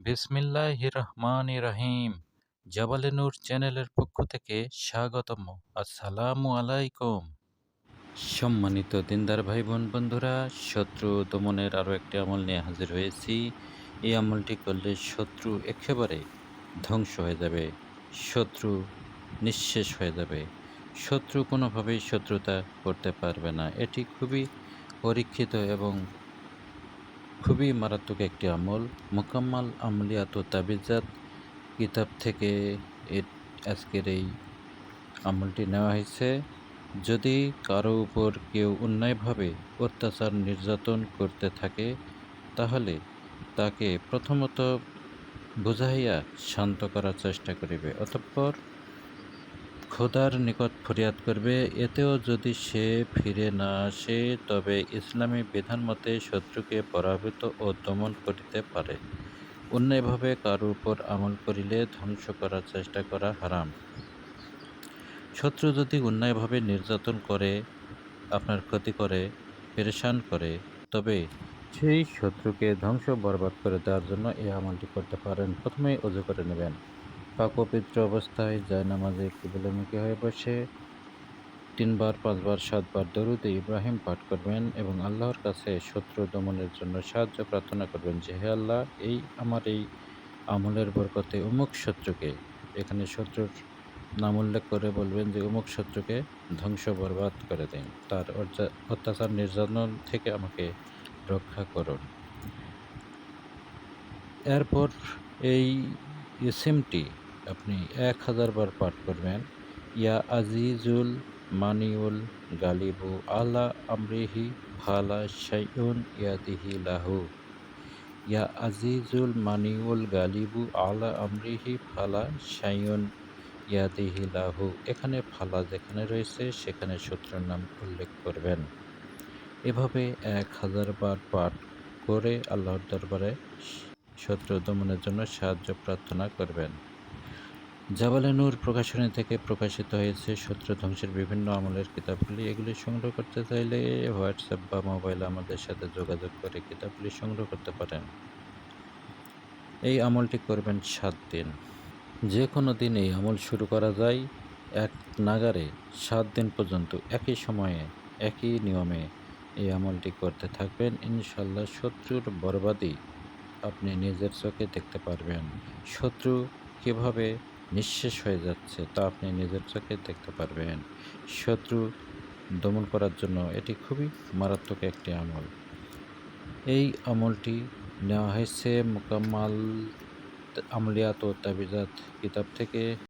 বিসমিল্লাহ রহমান রহিম জাবালে নূর চ্যানেলের পক্ষ থেকে স্বাগতম আসসালামু আলাইকুম। সম্মানিত দিনদার ভাই বোন বন্ধুরা, শত্রু দমনের আরও একটি আমল নিয়ে হাজির হয়েছি। এই আমলটি করলে শত্রু একেবারে ধ্বংস হয়ে যাবে, শত্রু নিঃশেষ হয়ে যাবে, শত্রু কোনোভাবেই শত্রুতা করতে পারবে না। এটি খুবই পরীক্ষিত এবং খুবই মারাত্মক একটি আমল। মোকাম্মাল আমলিয়াত ও তাবিজাত কিতাব থেকে আজকের এই আমলটি নেওয়া হয়েছে। যদি কারও উপর কেউ অন্যায়ভাবে অত্যাচার নির্যাতন করতে থাকে, তাহলে তাকে প্রথমত বুঝাইয়া শান্ত করার চেষ্টা করিবে। অতঃপর খোদার নিকট ফরিয়াদ করবে, এতেও যদি সে ফিরে না আসে, তবে ইসলামী বিধান মতে শত্রুকে পরাভূত ও দমন করিতে পারে। অন্যায়ভাবে কারও উপর আমল করিলে ধ্বংস করার চেষ্টা করা হারাম। শত্রু যদি অন্যায়ভাবে নির্যাতন করে, আপনার ক্ষতি করে, পেরেশান করে, তবে সেই শত্রুকে ধ্বংস বরবাদ করে দেওয়ার জন্য এই আমলটি করতে পারেন। প্রথমেই অজু করে নেবেন। পাক পবিত্র অবস্থায় যায় নামাজে কিবলামুখী হয়ে বসে। তিনবার, পাঁচবার, সাতবার দরুদ ইব্রাহিম পাঠ করবেন এবং আল্লাহর কাছে শত্রু দমনের জন্য সাহায্য প্রার্থনা করবেন যে, হে আল্লাহ, এই আমার এই আমলের বরকতে অমুক শত্রুকে এখানে শত্রুর নাম উল্লেখ করে বলবেন যে, অমুক শত্রুকে ধ্বংস বরবাদ করে দিন। তার অত্যাচার নির্যাতন থেকে আমাকে রক্ষা করুন। এরপর এই ইসিমটি আপনি এক হাজার বার পাঠ করবেন। ইয়া আজিজুল মানিউল গালিবু আলা আমরিহি ফালা শাইউন ইয়াদিহি লাহু। ইয়া আজিজুল মানিউল গালিবু আলা আমরিহি ফালা শাইউন ইয়াদিহি লাহু। এখানে ফালা যেখানে রয়েছে, সেখানে শত্রুর নাম উল্লেখ করবেন। এভাবে এক হাজার বার পাঠ করে আল্লাহর দরবারে শত্রু দমনের জন্য সাহায্য প্রার্থনা করবেন। জাবালে নূর প্রকাশনী থেকে প্রকাশিত হয়েছে শত্রু ধ্বংসের বিভিন্ন আমলের কিতাবগুলি। এগুলি সংগ্রহ করতে চাইলে হোয়াটসঅ্যাপ বা মোবাইলে আমাদের সাথে যোগাযোগ করে কিতাবগুলি সংগ্রহ করতে পারেন। এই আমলটি করবেন সাত দিন। যে কোনো দিন এই আমল শুরু করা যায়। এক নাগারে সাত দিন পর্যন্ত একই সময়ে, একই নিয়মে এই আমলটি করতে থাকবেন। ইনশাল্লাহ শত্রুর বরবাদি আপনি নিজের চোখে দেখতে পারবেন। শত্রু কীভাবে নিঃশেষ হয়ে যাচ্ছে। তা আপনি নিজের চোখে দেখতে পারবেন। শত্রু দমন করার জন্য এটি খুবই মারাত্মক একটি আমল। এই আমলটি নেওয়া হয়েছে মোকাম্মাল আমলিয়াত ও তাবিজাত কিতাব থেকে।